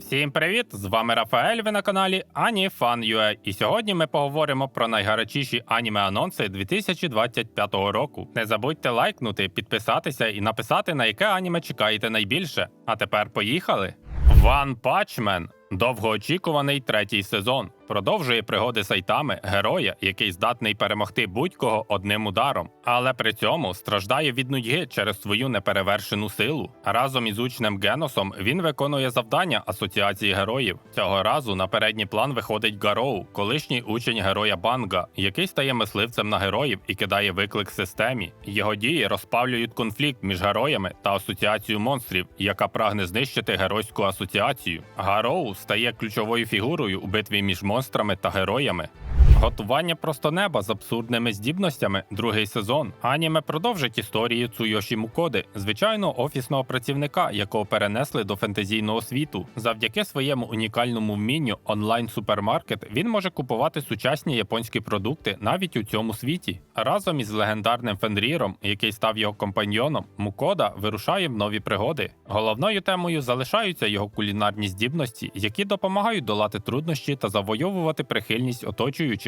Всім привіт! З вами Рафаель. Ви на каналі AniFan.ua. І сьогодні ми поговоримо про найгарячіші аніме анонси 2025 року. Не забудьте лайкнути, підписатися і написати, на яке аніме чекаєте найбільше. А тепер поїхали! One Punch Man – довгоочікуваний третій сезон. Продовжує пригоди Сайтами героя, який здатний перемогти будь-кого одним ударом, але при цьому страждає від нудьги через свою неперевершену силу. Разом із учнем Геносом він виконує завдання асоціації героїв. Цього разу на передній план виходить Гароу, колишній учень героя Банга, який стає мисливцем на героїв і кидає виклик системі. Його дії розпавлюють конфлікт між героями та асоціацією монстрів, яка прагне знищити геройську асоціацію. Гароу стає ключовою фігурою у битві між монстрами та героями. Готування просто неба з абсурдними здібностями. Другий сезон. Аніме продовжить історію Цуйоші Мукоди, звичайного офісного працівника, якого перенесли до фентезійного світу. Завдяки своєму унікальному вмінню онлайн-супермаркет він може купувати сучасні японські продукти навіть у цьому світі. Разом із легендарним Фенріром, який став його компаньйоном, Мукода вирушає в нові пригоди. Головною темою залишаються його кулінарні здібності, які допомагають долати труднощі та завойовувати прихильність оточуючих.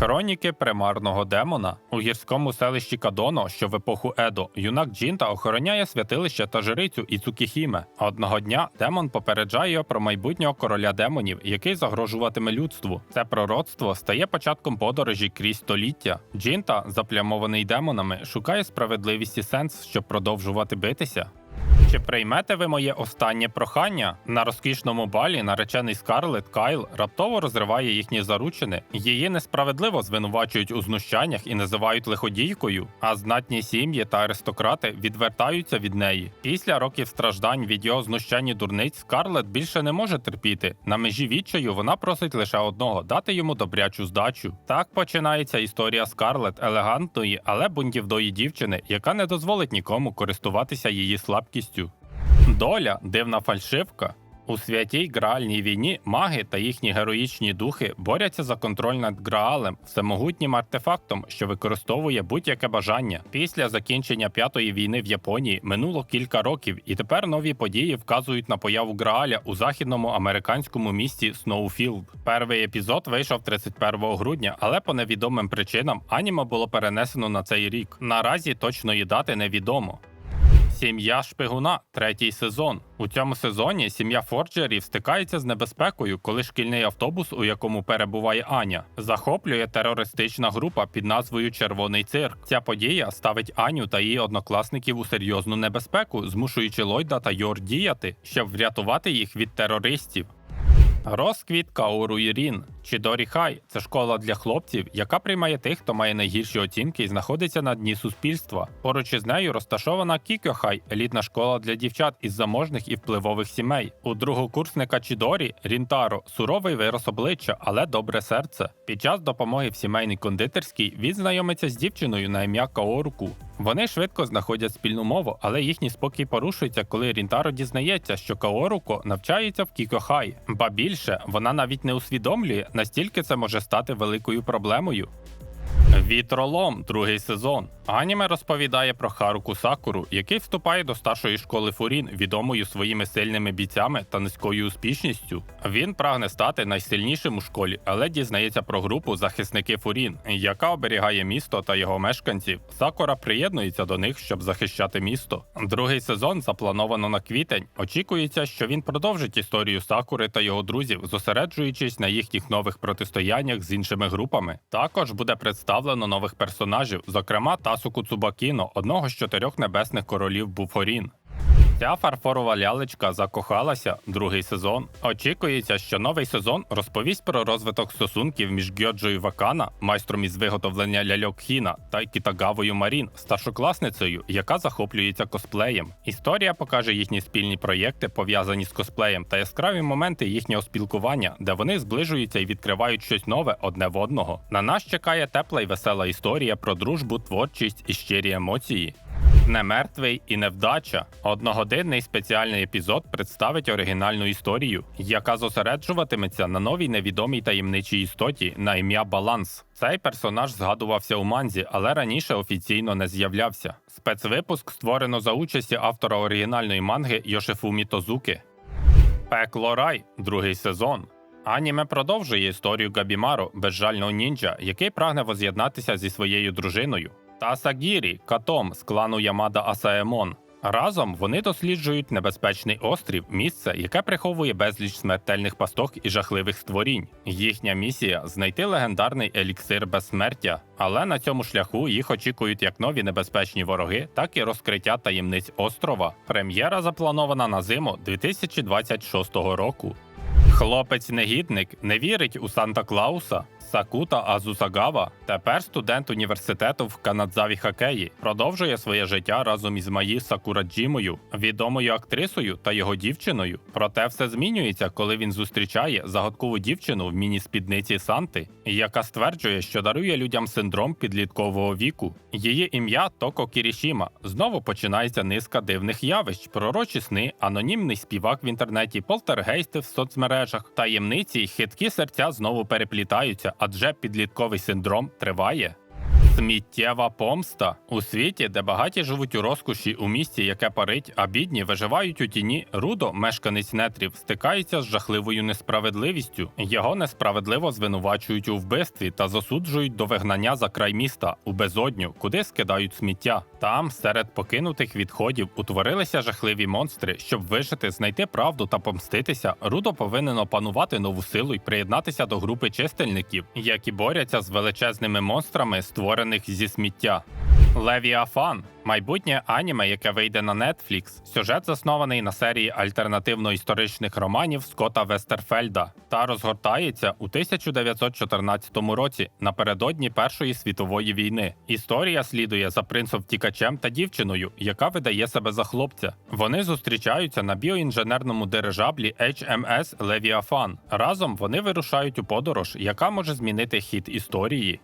Хроніки примарного демона у гірському селищі Кадоно, що в епоху Едо, юнак Джінта охороняє святилище та жрицю Іцукіхіме. Одного дня демон попереджає його про майбутнього короля демонів, який загрожуватиме людству. Це пророцтво стає початком подорожі крізь століття. Джінта, заплямований демонами, шукає справедливість і сенс, щоб продовжувати битися. Чи приймете ви моє останнє прохання? На розкішному балі наречений Скарлет Кайл раптово розриває їхні заручини. Її несправедливо звинувачують у знущаннях і називають лиходійкою, а знатні сім'ї та аристократи відвертаються від неї. Після років страждань від його знущань і дурниць Скарлет більше не може терпіти. На межі відчаю вона просить лише одного дати йому добрячу здачу. Так починається історія Скарлет, елегантної, але бунтівної дівчини, яка не дозволить нікому користуватися її слабкістю. Доля дивна фальшивка. У святій граальній війні маги та їхні героїчні духи борються за контроль над Граалем, всемогутнім артефактом, що використовує будь-яке бажання. Після закінчення п'ятої війни в Японії минуло кілька років, і тепер нові події вказують на появу Грааля у західному американському місті Сноуфілд. Перший епізод вийшов 31 грудня, але по невідомим причинам аніме було перенесено на цей рік. Наразі точної дати невідомо. Сім'я шпигуна, третій сезон. У цьому сезоні сім'я Форджерів стикається з небезпекою, коли шкільний автобус, у якому перебуває Аня, захоплює терористична група під назвою Червоний цирк. Ця подія ставить Аню та її однокласників у серйозну небезпеку, змушуючи Ллойда та Йор діяти, щоб врятувати їх від терористів. Розквіт Каору Ірін. Чідорі Хай це школа для хлопців, яка приймає тих, хто має найгірші оцінки і знаходиться на дні суспільства. Поруч із нею розташована Кікьо Хай, елітна школа для дівчат із заможних і впливових сімей. У другокурсника Чідорі Рінтаро суровий вирос обличчя, але добре серце. Під час допомоги в сімейній кондитерській він знайомиться з дівчиною на ім'я Каоруку. Вони швидко знаходять спільну мову, але їхній спокій порушується, коли Рінтаро дізнається, що Каоруко навчається в Кікохай. Ба більше вона навіть не усвідомлює, настільки це може стати великою проблемою. Вітролом, другий сезон. Аніме розповідає про Харуку Сакуру, який вступає до старшої школи Фурін, відомою своїми сильними бійцями та низькою успішністю. Він прагне стати найсильнішим у школі, але дізнається про групу захисники Фурін, яка оберігає місто та його мешканців. Сакура приєднується до них, щоб захищати місто. Другий сезон заплановано на квітень. Очікується, що він продовжить історію Сакури та його друзів, зосереджуючись на їхніх нових протистояннях з іншими групами. Також буде представлено нових персонажів, зокрема Тасуку Цубакіно, одного з чотирьох небесних королів Буфорін. Ця фарфорова лялечка закохалася другий сезон. Очікується, що новий сезон розповість про розвиток стосунків між Гьоджою Вакана, майстром із виготовлення ляльок Хіна, та Кітагавою Марін, старшокласницею, яка захоплюється косплеєм. Історія покаже їхні спільні проєкти, пов'язані з косплеєм, та яскраві моменти їхнього спілкування, де вони зближуються і відкривають щось нове одне в одного. На нас чекає тепла й весела історія про дружбу, творчість і щирі емоції. Не мертвий і невдача. Одногодинний спеціальний епізод представить оригінальну історію, яка зосереджуватиметься на новій невідомій таємничій істоті на ім'я Баланс. Цей персонаж згадувався у манзі, але раніше офіційно не з'являвся. Спецвипуск створено за участі автора оригінальної манги Йошифумі Тозуки. Пекло Рай, другий сезон. Аніме продовжує історію Габімаро, безжального ніндзя, який прагне воз'єднатися зі своєю дружиною, та Сагірі, катом з клану Ямада Асаемон. Разом вони досліджують небезпечний острів, місце, яке приховує безліч смертельних пасток і жахливих створінь. Їхня місія знайти легендарний еліксир безсмертя, але на цьому шляху їх очікують як нові небезпечні вороги, так і розкриття таємниць острова. Прем'єра запланована на зиму 2026 року. Хлопець-негідник не вірить у Санта Клауса. Сакута Азусагава, тепер студент університету в Канадзаві хокеї, продовжує своє життя разом із Маї Сакураджімою, відомою актрисою та його дівчиною. Проте все змінюється, коли він зустрічає загадкову дівчину в міні-спідниці Санти, яка стверджує, що дарує людям синдром підліткового віку. Її ім'я Токо Кірішіма. Знову починається низка дивних явищ, пророчі сни, анонімний співак в інтернеті, полтергейсти в соцмережах, таємниці й хиткі серця знову переплітаються, адже підлітковий синдром триває. Сміттєва помста у світі, де багаті живуть у розкоші у місті, яке парить, а бідні виживають у тіні. Рудо, мешканець нетрів, стикається з жахливою несправедливістю. Його несправедливо звинувачують у вбивстві та засуджують до вигнання за край міста у безодню, куди скидають сміття. Там, серед покинутих відходів, утворилися жахливі монстри. Щоб вижити, знайти правду та помститися. Рудо повинен опанувати нову силу і приєднатися до групи чистильників, які борються з величезними монстрами, створених зі сміття. Левіафан майбутнє аніме, яке вийде на Netflix. Сюжет заснований на серії альтернативно-історичних романів Скотта Вестерфельда та розгортається у 1914 році напередодні Першої світової війни. Історія слідує за принцем втікачем та дівчиною, яка видає себе за хлопця. Вони зустрічаються на біоінженерному дирижаблі HMS Левіафан. Разом вони вирушають у подорож, яка може змінити хід історії.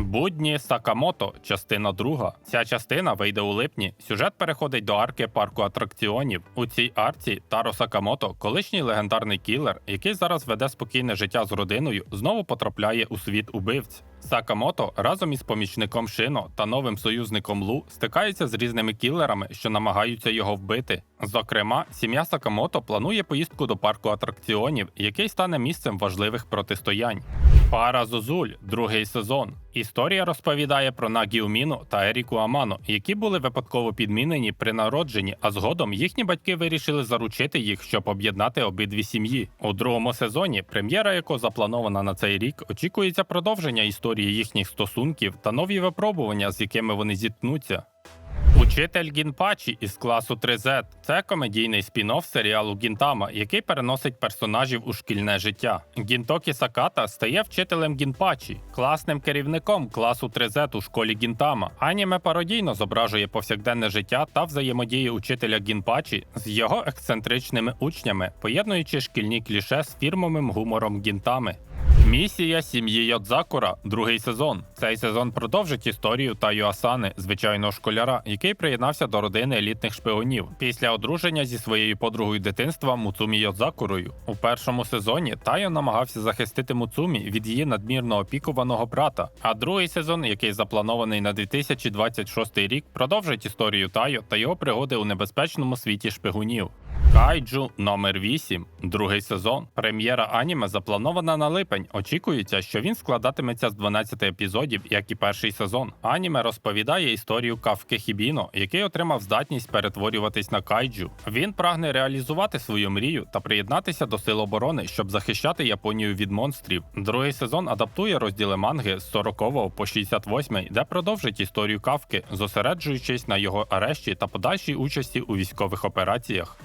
Будні Сакамото, частина друга. Ця частина вийде у липні. Сюжет переходить до арки парку атракціонів. У цій арці Таро Сакамото, колишній легендарний кілер, який зараз веде спокійне життя з родиною, знову потрапляє у світ убивць. Сакамото разом із помічником Шино та новим союзником Лу стикається з різними кілерами, що намагаються його вбити. Зокрема, сім'я Сакамото планує поїздку до парку атракціонів, який стане місцем важливих протистоянь. Пара Зозуль, другий сезон. Історія розповідає про Нагіу Міну та Еріку Амано, які були випадково підмінені при народженні, а згодом їхні батьки вирішили заручити їх, щоб об'єднати обидві сім'ї. У другому сезоні, прем'єра якого запланована на цей рік, очікується продовження історії їхніх стосунків та нові випробування, з якими вони зіткнуться. Учитель Гінпачі із класу 3Z – це комедійний спін-офф серіалу Гінтама, який переносить персонажів у шкільне життя. Гінтокі Саката стає вчителем Гінпачі, класним керівником класу 3Z у школі Гінтама. Аніме пародійно зображує повсякденне життя та взаємодії учителя Гінпачі з його ексцентричними учнями, поєднуючи шкільні кліше з фірмовим гумором Гінтами. Місія сім'ї Йодзакура, другий сезон. Цей сезон продовжить історію Тайо Асани, звичайного школяра, який приєднався до родини елітних шпигунів після одруження зі своєю подругою дитинства Муцумі Йодзакурою. У першому сезоні Тайо намагався захистити Муцумі від її надмірно опікуваного брата. А другий сезон, який запланований на 2026 рік, продовжить історію Тайо та його пригоди у небезпечному світі шпигунів. Кайджу номер 8 другий сезон. Прем'єра аніме запланована на липень. Очікується, що він складатиметься з 12 епізодів, як і перший сезон. Аніме розповідає історію Кавки Хібіно, який отримав здатність перетворюватись на кайджу. Він прагне реалізувати свою мрію та приєднатися до сил оборони, щоб захищати Японію від монстрів. Другий сезон адаптує розділи манги з 40 по 68, де продовжить історію Кавки, зосереджуючись на його арешті та подальшій участі у військових операціях.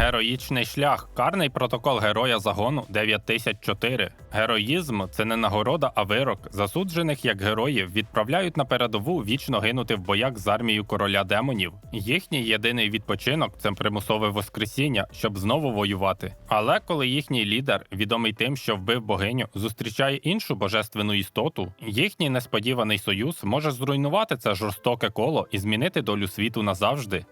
Героїчний шлях карний протокол героя загону 9004. Героїзм це не нагорода, а вирок. Засуджених як героїв відправляють на передову вічно гинути в боях з армією короля демонів. Їхній єдиний відпочинок це примусове воскресіння, щоб знову воювати. Але коли їхній лідер, відомий тим, що вбив богиню, зустрічає іншу божественну істоту, їхній несподіваний союз може зруйнувати це жорстоке коло і змінити долю світу назавжди.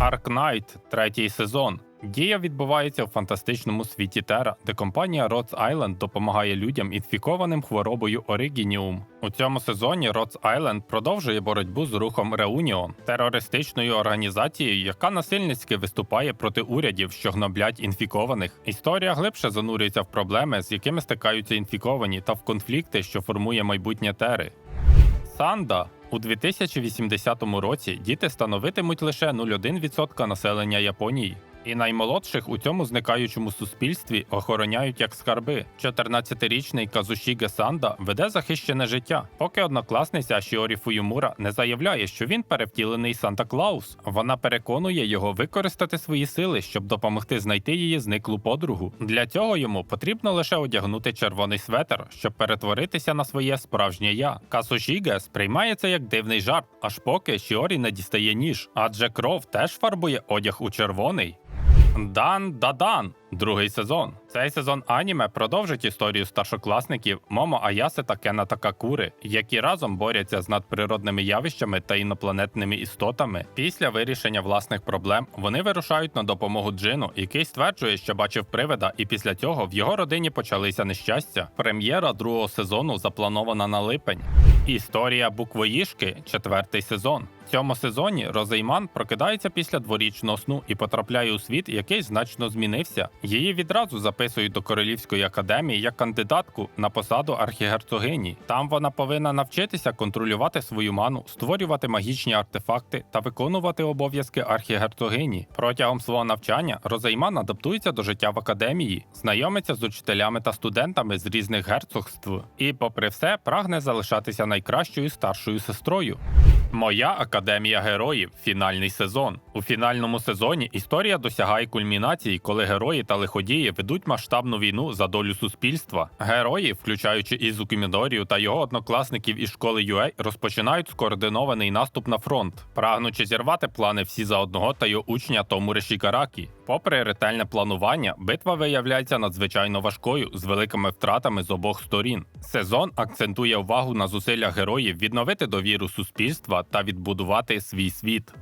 Аркнайт, третій сезон. Дія відбувається у фантастичному світі Тера, де компанія Rhodes Island допомагає людям інфікованим хворобою Оригініум. У цьому сезоні Rhodes Island продовжує боротьбу з рухом Реуніон, терористичною організацією, яка насильницьки виступає проти урядів, що гноблять інфікованих. Історія глибше занурюється в проблеми, з якими стикаються інфіковані, та в конфлікти, що формує майбутнє Тери. Санда у 2080 році діти становитимуть лише 0,1% населення Японії. І наймолодших у цьому зникаючому суспільстві охороняють як скарби. 14-річний Казушіге Санда веде захищене життя, поки однокласниця Шіорі Фуюмура не заявляє, що він перевтілений Санта Клаус. Вона переконує його використати свої сили, щоб допомогти знайти її зниклу подругу. Для цього йому потрібно лише одягнути червоний светр, щоб перетворитися на своє справжнє я. Касушіге сприймає це як дивний жарт, аж поки Шіорі не дістає ніж, адже кров теж фарбує одяг у червоний. Дан Дадан, другий сезон. Цей сезон аніме продовжить історію старшокласників Момо Аяси та Кена Такакури, які разом борються з надприродними явищами та інопланетними істотами. Після вирішення власних проблем вони вирушають на допомогу Джину, який стверджує, що бачив привида, і після цього в його родині почалися нещастя. Прем'єра другого сезону запланована на липень. Історія буквоїшки, четвертий сезон. Цьому сезоні Розейман прокидається після дворічного сну і потрапляє у світ, який значно змінився. Її відразу записують до Королівської академії як кандидатку на посаду архігерцогині. Там вона повинна навчитися контролювати свою ману, створювати магічні артефакти та виконувати обов'язки архігерцогині. Протягом свого навчання Розейман адаптується до життя в академії, знайомиться з учителями та студентами з різних герцогств і, попри все, прагне залишатися найкращою старшою сестрою. Моя академія героїв. Фінальний сезон. У фінальному сезоні історія досягає кульмінації, коли герої та лиходії ведуть масштабну війну за долю суспільства. Герої, включаючи Ізуку Мідорію та його однокласників із школи UA, розпочинають скоординований наступ на фронт, прагнучи зірвати плани всі за одного та його учня Томури Шікаракі. Попри ретельне планування, битва виявляється надзвичайно важкою з великими втратами з обох сторін. Сезон акцентує увагу на зусиллях героїв відновити довіру суспільства та відбудувати свій світ.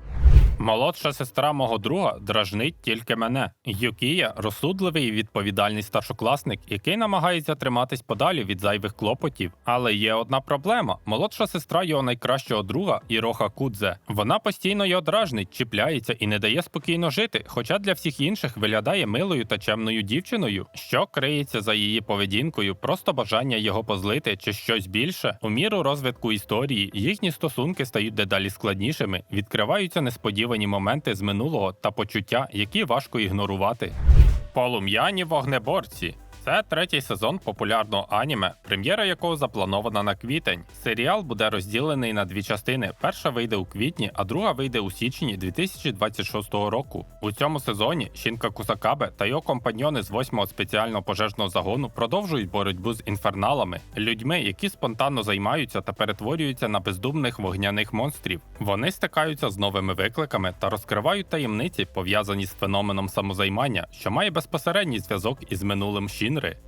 Молодша сестра мого друга дражнить тільки мене. Юкія розсудливий і відповідальний старшокласник, який намагається триматись подалі від зайвих клопотів. Але є одна проблема: молодша сестра його найкращого друга Іроха Кудзе. Вона постійно його дражнить, чіпляється і не дає спокійно жити, хоча для всіх інших виглядає милою та чемною дівчиною, що криється за її поведінкою, просто бажання його позлити чи щось більше. У міру розвитку історії їхні стосунки стають дедалі складнішими, відкриваються несподівані моменти з минулого та почуття, які важко ігнорувати. Полум'яні вогнеборці. Це третій сезон популярного аніме, прем'єра якого запланована на квітень. Серіал буде розділений на дві частини: перша вийде у квітні, а друга вийде у січні 2026 року. У цьому сезоні Шінка Кусакабе та його компаньйони з 8-го спеціального пожежного загону продовжують боротьбу з інферналами, людьми, які спонтанно займаються та перетворюються на бездумних вогняних монстрів. Вони стикаються з новими викликами та розкривають таємниці, пов'язані з феноменом самозаймання, що має безпосередній зв'язок із минулим genre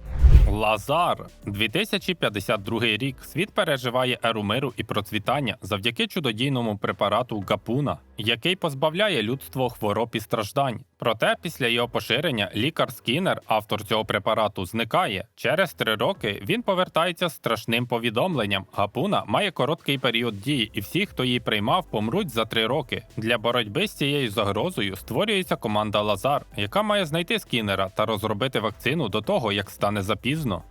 Лазар 2052 рік. Світ переживає еру миру і процвітання завдяки чудодійному препарату Гапуна, який позбавляє людство хвороб і страждань. Проте після його поширення лікар Скіннер, автор цього препарату, зникає. Через три роки він повертається з страшним повідомленням. Гапуна має короткий період дії, і всі, хто її приймав, помруть за три роки. Для боротьби з цією загрозою створюється команда Лазар, яка має знайти Скіннера та розробити вакцину до того, як стане запізно.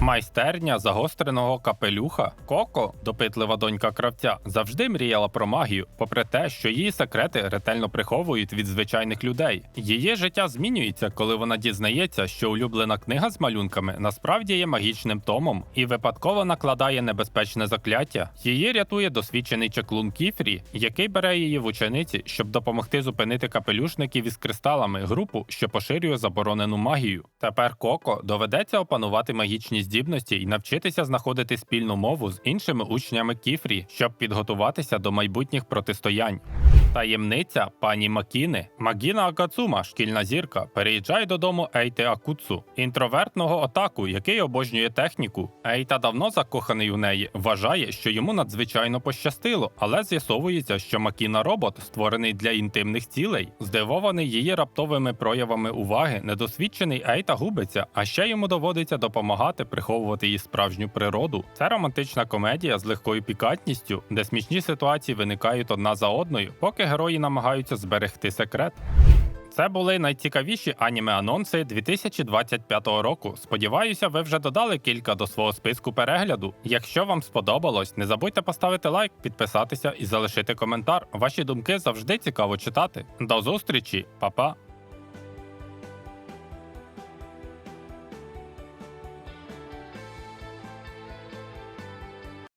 Майстерня загостреного капелюха Коко, допитлива донька кравця, завжди мріяла про магію, попри те, що її секрети ретельно приховують від звичайних людей. Її життя змінюється, коли вона дізнається, що улюблена книга з малюнками насправді є магічним томом і випадково накладає небезпечне закляття. Її рятує досвідчений чаклун Кіфрі, який бере її в учениці, щоб допомогти зупинити капелюшників із кристалами, групу, що поширює заборонену магію. Тепер Коко доведеться опанувати магічні здібності і навчитися знаходити спільну мову з іншими учнями Кіфрі, щоб підготуватися до майбутніх протистоянь. Таємниця пані Макіни. Магіна Акацума, шкільна зірка, переїжджає додому Ейти Акуцу, інтровертного отаку, який обожнює техніку. Ейта давно закоханий у неї, вважає, що йому надзвичайно пощастило, але з'ясовується, що Макіна робот створений для інтимних цілей. Здивований її раптовими проявами уваги, недосвідчений Ейта губиться, а ще йому доводиться допомагати приховувати її справжню природу. Це романтична комедія з легкою пікантністю, де смішні ситуації виникають одна за одною, поки герої намагаються зберегти секрет. Це були найцікавіші аніме-анонси 2025 року. Сподіваюся, ви вже додали кілька до свого списку перегляду. Якщо вам сподобалось, не забудьте поставити лайк, підписатися і залишити коментар. Ваші думки завжди цікаво читати. До зустрічі, Па-па!